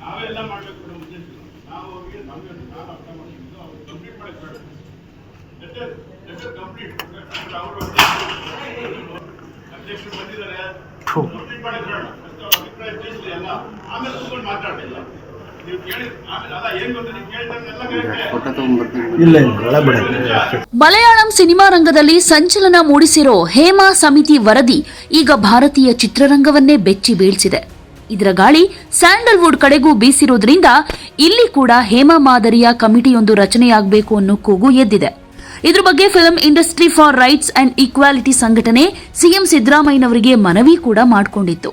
ನಾವೆಲ್ಲ ಮಾಡಬೇಕು ಅನ್ನೋ ಉದ್ದೇಶ. ನಾವು ಅವ್ರಿಗೆ ನಮಗೆ ನಾನು ಅರ್ಥ ಮಾಡ್ತಿದ್ದು ಅವ್ರು ಕಂಪ್ಲೀಟ್ ಮಾಡಕ್ಕೆ ಬೇಡ ಕಂಪ್ಲೀಟ್ ಅವರು ಅಧ್ಯಕ್ಷರು ಬಂದಿದ್ದಾರೆ ಕಂಪ್ಲೀಟ್ ಮಾಡಕ್ಕೆ ಬೇಡ ಅಭಿಪ್ರಾಯ ತಿಳಿಸ್ಲಿ ಎಲ್ಲ ಆಮೇಲೆ ಕೂತ್ಕೊಂಡು ಮಾತಾಡಿಲ್ಲ ಮಲಯಾಳಂ ಸಿನಿಮಾ ರಂಗದಲ್ಲಿ ಸಂಚಲನ ಮೂಡಿಸಿರೋ ಹೇಮಾ ಸಮಿತಿ ವರದಿ ಈಗ ಭಾರತೀಯ ಚಿತ್ರರಂಗವನ್ನೇ ಬೆಚ್ಚಿ ಬೀಳ್ಸಿದೆ. ಇದರ ಗಾಳಿ ಸ್ಯಾಂಡಲ್ವುಡ್ ಕಡೆಗೂ ಬೀಸಿರೋದ್ರಿಂದ ಇಲ್ಲಿ ಕೂಡ ಹೇಮಾ ಮಾದರಿಯ ಕಮಿಟಿಯೊಂದು ರಚನೆಯಾಗಬೇಕು ಅನ್ನೋ ಕೂಗು ಎದ್ದಿದೆ. ಇದ್ರ ಬಗ್ಗೆ film industry for rights and equality ಸಂಘಟನೆ ಸಿಎಂ ಸಿದ್ದರಾಮಯ್ಯನವರಿಗೆ ಮನವಿ ಕೂಡ ಮಾಡಿಕೊಂಡಿತ್ತು.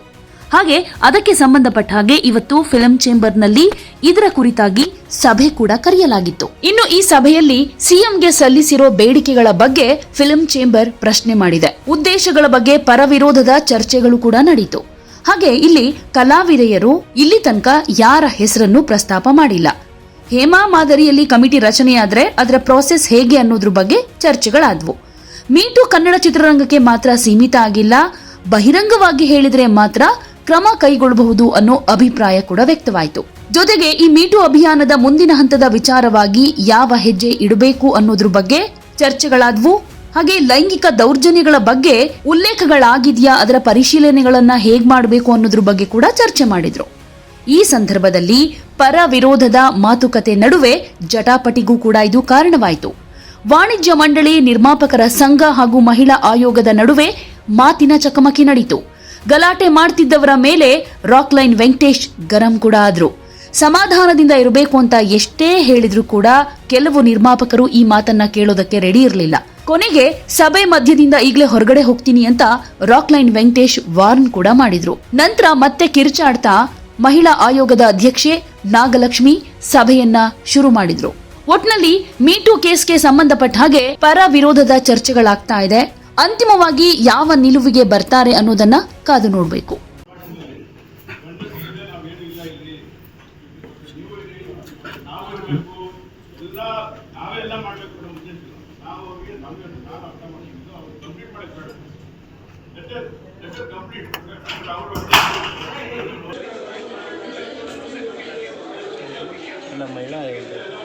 ಹಾಗೆ ಅದಕ್ಕೆ ಸಂಬಂಧಪಟ್ಟ ಹಾಗೆ ಇವತ್ತು ಫಿಲಂ ಚೇಂಬರ್ನಲ್ಲಿ ಇದರ ಕುರಿತಾಗಿ ಸಭೆ ಕೂಡ ಕರೆಯಲಾಗಿತ್ತು. ಇನ್ನು ಈ ಸಭೆಯಲ್ಲಿ ಸಿಎಂಗೆ ಸಲ್ಲಿಸಿರೋ ಬೇಡಿಕೆಗಳ ಬಗ್ಗೆ ಫಿಲಂ ಚೇಂಬರ್ ಪ್ರಶ್ನೆ ಮಾಡಿದೆ. ಉದ್ದೇಶಗಳ ಬಗ್ಗೆ ಪರವಿರೋಧದ ಚರ್ಚೆಗಳು ಕೂಡ ನಡೆಯಿತು ಹಾಗೆ ಇಲ್ಲಿ ಕಲಾವಿದೆಯರು ಇಲ್ಲಿ ತನಕ ಯಾರ ಹೆಸರನ್ನು ಪ್ರಸ್ತಾಪ ಮಾಡಿಲ್ಲ. ಹೇಮಾ ಮಾದರಿಯಲ್ಲಿ ಕಮಿಟಿ ರಚನೆಯಾದ್ರೆ ಅದರ ಪ್ರೋಸೆಸ್ ಹೇಗೆ ಅನ್ನೋದ್ರ ಬಗ್ಗೆ ಚರ್ಚೆಗಳಾದ್ವು. ಮೀಟು ಕನ್ನಡ ಚಿತ್ರರಂಗಕ್ಕೆ ಮಾತ್ರ ಸೀಮಿತ ಆಗಿಲ್ಲ. ಬಹಿರಂಗವಾಗಿ ಹೇಳಿದ್ರೆ ಮಾತ್ರ ಕ್ರಮ ಕೈಗೊಳ್ಳಬಹುದು ಅನ್ನೋ ಅಭಿಪ್ರಾಯ ಕೂಡ ವ್ಯಕ್ತವಾಯಿತು. ಜೊತೆಗೆ ಈ ಮೀಟು ಅಭಿಯಾನದ ಮುಂದಿನ ಹಂತದ ವಿಚಾರವಾಗಿ ಯಾವ ಹೆಜ್ಜೆ ಇಡಬೇಕು ಅನ್ನೋದ್ರ ಬಗ್ಗೆ ಚರ್ಚೆಗಳಾದ್ವು. ಹಾಗೆ ಲೈಂಗಿಕ ದೌರ್ಜನ್ಯಗಳ ಬಗ್ಗೆ ಉಲ್ಲೇಖಗಳಾಗಿದೆಯಾ, ಅದರ ಪರಿಶೀಲನೆಗಳನ್ನ ಹೇಗ್ ಮಾಡಬೇಕು ಅನ್ನೋದ್ರ ಬಗ್ಗೆ ಕೂಡ ಚರ್ಚೆ ಮಾಡಿದ್ರು. ಈ ಸಂದರ್ಭದಲ್ಲಿ ಪರ ವಿರೋಧದ ಮಾತುಕತೆ ನಡುವೆ ಜಟಾಪಟಿಗೂ ಕೂಡ ಇದು ಕಾರಣವಾಯಿತು. ವಾಣಿಜ್ಯ ಮಂಡಳಿ ನಿರ್ಮಾಪಕರ ಸಂಘ ಹಾಗೂ ಮಹಿಳಾ ಆಯೋಗದ ನಡುವೆ ಮಾತಿನ ಚಕಮಕಿ ನಡೆಯಿತು ಗಲಾಟೆ ಮಾಡ್ತಿದ್ದವರ ಮೇಲೆ ರಾಕ್ಲೈನ್ ವೆಂಕಟೇಶ್ ಗರಂ ಕೂಡ ಆದ್ರು. ಸಮಾಧಾನದಿಂದ ಇರಬೇಕು ಅಂತ ಎಷ್ಟೇ ಹೇಳಿದ್ರು ಕೂಡ ಕೆಲವು ನಿರ್ಮಾಪಕರು ಈ ಮಾತನ್ನ ಕೇಳೋದಕ್ಕೆ ರೆಡಿ ಇರಲಿಲ್ಲ. ಕೊನೆಗೆ ಸಭೆ ಮಧ್ಯದಿಂದ ಈಗಲೇ ಹೊರಗಡೆ ಹೋಗ್ತೀನಿ ಅಂತ ರಾಕ್ಲೈನ್ ವೆಂಕಟೇಶ್ ವಾರ್ನ್ ಕೂಡ ಮಾಡಿದ್ರು. ನಂತರ ಮತ್ತೆ ಕಿರುಚಾಡ್ತಾ ಮಹಿಳಾ ಆಯೋಗದ ಅಧ್ಯಕ್ಷೆ ನಾಗಲಕ್ಷ್ಮಿ ಸಭೆಯನ್ನ ಶುರು ಮಾಡಿದ್ರು. ಒಟ್ನಲ್ಲಿ ಮೀಟು ಕೇಸ್ಗೆ ಸಂಬಂಧಪಟ್ಟ ಹಾಗೆ ಪರ ವಿರೋಧದ ಚರ್ಚೆಗಳಾಗ್ತಾ ಇದೆ. ಅಂತಿಮವಾಗಿ ಯಾವ ನಿಲುವಿಗೆ ಬರ್ತಾರೆ ಅನ್ನೋದನ್ನ ಕಾದು ನೋಡಬೇಕು. ನಾವೇನು